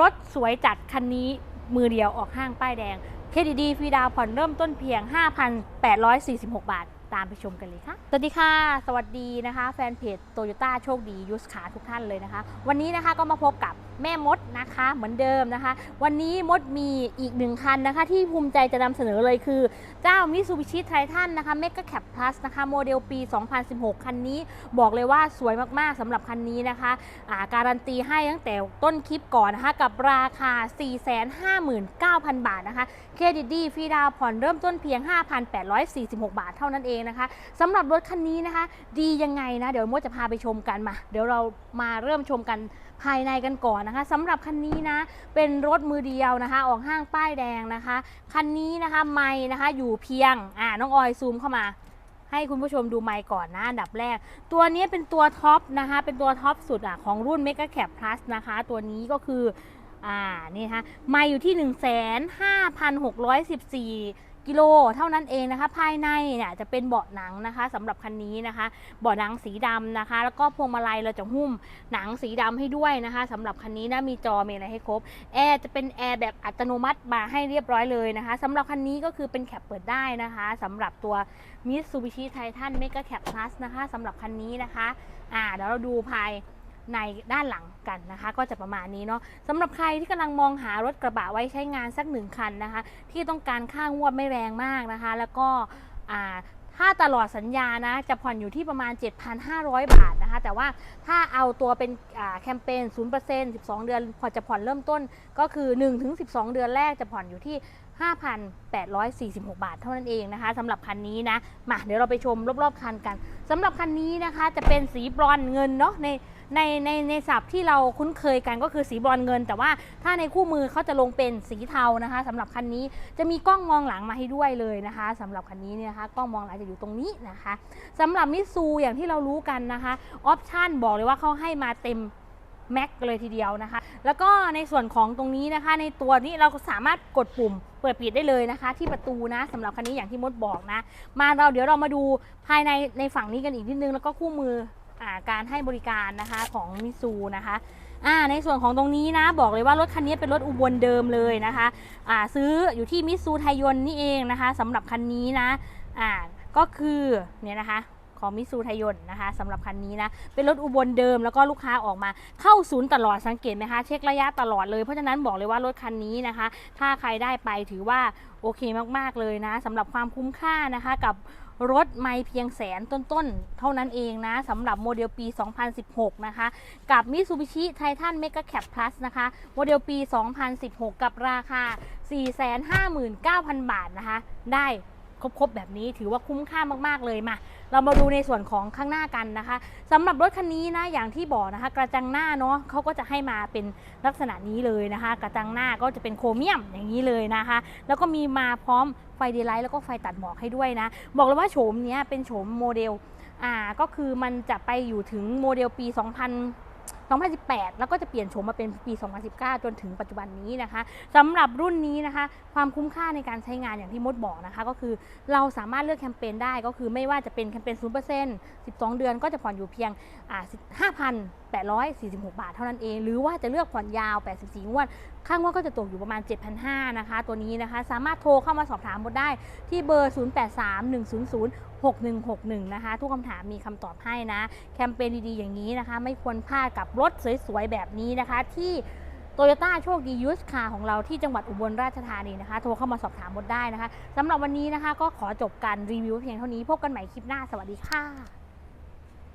รถสวยจัดคันนี้มือเดียวออกห้างป้ายแดง เครดิตดีฟรีดาวผ่อนเริ่มต้นเพียง 5,846 บาท ตามไปชมกันเลยค่ะ สวัสดีค่ะ สวัสดีนะคะ แฟนเพจโตโยต้าโชคดียูสขาทุกท่านเลยนะคะ วันนี้นะคะก็มาพบกับ แม่มดนะคะเหมือนเดิมนะคะ วันนี้มดมีอีกหนึ่งคันนะคะ ที่ภูมิใจจะนำเสนอเลยคือ เจ้า Mitsubishi Triton นะคะ Mega Cap Plus นะคะโมเดลปี 2016 คันนี้บอกเลยว่าสวยมากๆสำหรับคันนี้นะคะอ่าการันตีให้ตั้งแต่ต้นคลิปก่อนนะคะ กับราคา 459,000 บาทนะคะเครดิตดีฟรีดาวผ่อนเริ่มต้นเพียง 5,846 บาทเท่านั้นเองนะคะสำหรับรถคันนี้นะคะ ดียังไงนะ เดี๋ยวมดจะพาไปชมกันมา เดี๋ยวเรามาเริ่มชมกัน ภายในกันก่อนนะคะสำหรับคันนี้นะเป็นรถมือเดียวนะคะ ออกห้างป้ายแดงนะคะ คันนี้นะคะไม่นะคะอยู่เพียงอ่าน้องออยซูมเข้ามาให้คุณผู้ชมดูไมค์ก่อนนะอันดับแรก ตัวนี้เป็นตัวท็อปนะคะ เป็นตัวท็อปสุดอะของรุ่น Mega Cap Plus นะคะ ตัวนี้ก็คือ อ่า นี่นะคะไม่อยู่ที่ 1 5 6 1 4 กิโลเท่านั้นเองนะคะ ภายในเนี่ยจะเป็นเบาะหนังนะคะสำหรับคันนี้นะคะ เบาะหนังสีดำนะคะ แล้วก็พวงมาลัยเราจะหุ้มหนังสีดำให้ด้วยนะคะสำหรับคันนี้นะมีจอมีอะไรให้ครบแอร์จะเป็นแอร์แบบอัตโนมัติมาให้เรียบร้อยเลยนะคะสำหรับคันนี้ก็คือเป็นแคปเปิดได้นะคะสำหรับตัว Mitsubishi Titan Mega Cap Plus นะคะสำหรับคันนี้นะคะอ่าเดี๋ยวเราดูภาย ในด้านหลังกันนะคะ ก็จะประมาณนี้เนาะสำหรับใครที่กำลังมองหารถกระบะไว้ใช้งานสักหนึ่งคันนะคะ ที่ต้องการค่างวดไม่แรงมากนะคะ แล้วก็ถ้าตลอดสัญญานะจะผ่อนอยู่ที่ประมาณ 7,500 บาทนะคะ แต่ว่าถ้าเอาตัวเป็นแคมเปญ 0% 12 เดือนผ่อนจะผ่อนเริ่มต้นก็คือ 1-12 เดือนแรกจะผ่อนอยู่ที่ 5,846 บาทเท่านั้นเองนะคะสำหรับคันนี้นะมาเดี๋ยวเราไปชมรอบๆคันกันสำหรับคันนี้นะคะจะเป็นสีบรอนเงินเนาะในในในในศัพท์ที่เราคุ้นเคยกันก็คือสีบรอนเงิน แต่ว่าถ้าในคู่มือเขาจะลงเป็นสีเทานะคะสำหรับคันนี้จะมีกล้องมองหลังมาให้ด้วยเลยนะคะสำหรับคันนี้เนี่ยนะคะกล้องมองหลังจะอยู่ตรงนี้นะคะสำหรับมิซูอย่างที่เรารู้กันนะคะออปชันบอกเลยว่าเขาให้มาเต็มแม็กเลยทีเดียวนะคะ แล้วก็ในส่วนของตรงนี้นะคะ ในตัวนี้เราก็สามารถกดปุ่ม เปิดปิดได้เลยนะคะ ที่ประตูนะสำหรับคันนี้อย่างที่มดบอกนะ มาเราเดี๋ยวเรามาดูภายในในฝั่งนี้กันอีกนิดนึง แล้วก็คู่มืออการให้บริการนะคะของมิซูนะคะอ่าในส่วนของตรงนี้นะบอกเลยว่ารถคันนี้เป็นรถอุบลเดิมเลยนะคะอ่าซื้ออยู่ที่มิซูไทยนนี่เองนะคะสำหรับคันนี้นะอ่าก็คือเนี่ยนะคะ ของมิซูไทยนนะคะสำหรับคันนี้นะเป็นรถอุบลเดิมแล้วก็ลูกค้าออกมาเข้าศูนย์ตลอดสังเกตไหมคะเช็คระยะตลอดเลยเพราะฉะนั้นบอกเลยว่ารถคันนี้นะคะ ถ้าใครได้ไปถือว่าโอเคมากๆเลยนะสำหรับความคุ้มค่านะคะกับรถไม่เพียงแสนต้นๆ เท่านั้นเองนะสำหรับโมเดลปี 2016 นะคะ กับ Mitsubishi Titan Mega Cap Plus นะคะ โมเดลปี 2016 กับราคา 459,000 บาทนะคะ ได้ ครบๆ แบบนี้ถือว่าคุ้มค่ามากๆเลยมา เรามาดูในส่วนของข้างหน้ากันนะคะสำหรับรถคันนี้นะอย่างที่บอกนะคะ กระจังหน้าเนาะเขาก็จะให้มาเป็นลักษณะนี้เลยนะคะ กระจังหน้าก็จะเป็นโครเมียมอย่างนี้เลยนะคะ แล้วก็มีมาพร้อมไฟเดย์ไลท์แล้วก็ไฟตัดหมอกให้ด้วยนะ บอกเลยว่าโฉมเนี้ยเป็นโฉมโมเดลอ่าก็คือมันจะไปอยู่ถึงโมเดลปี 2000 2018 แล้วก็จะเปลี่ยนโฉมมาเป็นปี 2019 จนถึงปัจจุบันนี้นะคะสำหรับรุ่นนี้นะคะ ความคุ้มค่าในการใช้งานอย่างที่มดบอกนะคะ ก็คือเราสามารถเลือกแคมเปญได้ก็คือไม่ว่าจะเป็นแคมเปญ 0% 12 เดือนก็จะผ่อนอยู่เพียง 5,846 บาทเท่านั้นเอง หรือว่าจะเลือกผ่อนยาว 84งวดค่างวดก็จะตกอยู่ประมาณ 7,500นะคะ ตัวนี้นะคะ สามารถโทรเข้ามาสอบถามมดได้ที่เบอร์ 083100 6161 นะคะ ทุกคำถามมีคำตอบให้นะ แคมเปญดีๆอย่างนี้นะคะ ไม่ควรพลาดกับรถสวยๆ แบบนี้นะคะ ที่โตโยต้าโชคดียูสคาของเราที่จังหวัดอุบลราชธานีนะคะ โทรเข้ามาสอบถามมดได้นะคะสำหรับวันนี้นะคะ ก็ขอจบการรีวิวเพียงเท่านี้พบกันใหม่คลิปหน้าสวัสดีค่ะ